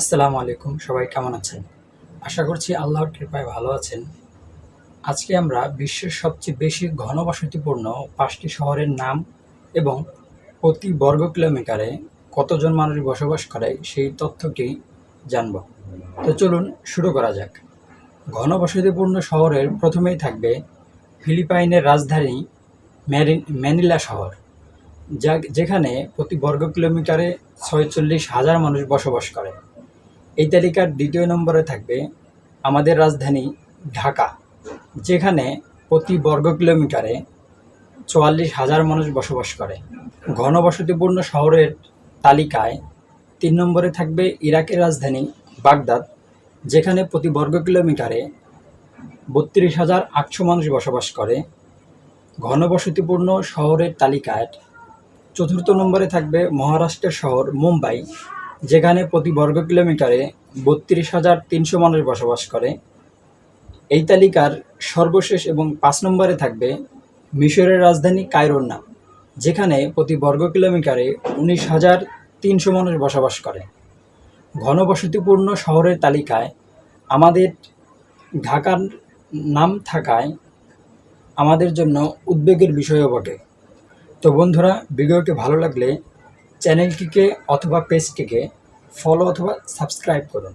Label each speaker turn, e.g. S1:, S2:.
S1: আসসালামু আলাইকুম, সবাই কেমন আছেন? আশা করছি আল্লাহর কৃপায় ভালো আছেন। আজকে আমরা বিশ্বের সবচেয়ে বেশি ঘনবসতিপূর্ণ পাঁচটি শহরের নাম এবং প্রতি বর্গ কিলোমিটারে কতজন মানুষ বসবাস করে সেই তথ্যটি জানব। তো চলুন শুরু করা যাক। ঘনবসতিপূর্ণ শহরের প্রথমেই থাকবে ফিলিপাইনের রাজধানী ম্যারিন ম্যানিলা শহর, যা যেখানে প্রতি বর্গ কিলোমিটারে ছয়চল্লিশ হাজার মানুষ বসবাস করে। এই তালিকার দ্বিতীয় নম্বরে থাকবে আমাদের রাজধানী ঢাকা, যেখানে প্রতি বর্গ কিলোমিটারে চুয়াল্লিশ হাজার মানুষ বসবাস করে। ঘনবসতিপূর্ণ শহরের তালিকায় তিন নম্বরে থাকবে ইরাকের রাজধানী বাগদাদ, যেখানে প্রতি বর্গ কিলোমিটারে বত্রিশ হাজার আটশো মানুষ বসবাস করে। ঘনবসতিপূর্ণ শহরের তালিকায় চতুর্থ নম্বরে থাকবে মহারাষ্ট্রের শহর মুম্বাই যেখানে প্রতি বর্গ কিলোমিটারে বত্রিশ হাজার তিনশো মানুষ বসবাস করে। এই তালিকার সর্বশেষ এবং পাঁচ নম্বরে থাকবে মিশরের রাজধানী কায়রোর নাম, যেখানে প্রতি বর্গ কিলোমিটারে উনিশ হাজার তিনশো মানুষ বসবাস করে। ঘনবসতিপূর্ণ শহরের তালিকায় আমাদের ঢাকার নাম থাকায় আমাদের জন্য উদ্বেগের বিষয়ও বটে। তো বন্ধুরা, ভিডিওটি ভালো লাগলে চ্যানেলটিকে অথবা পেজটিকে ফলো অথবা সাবস্ক্রাইব করুন।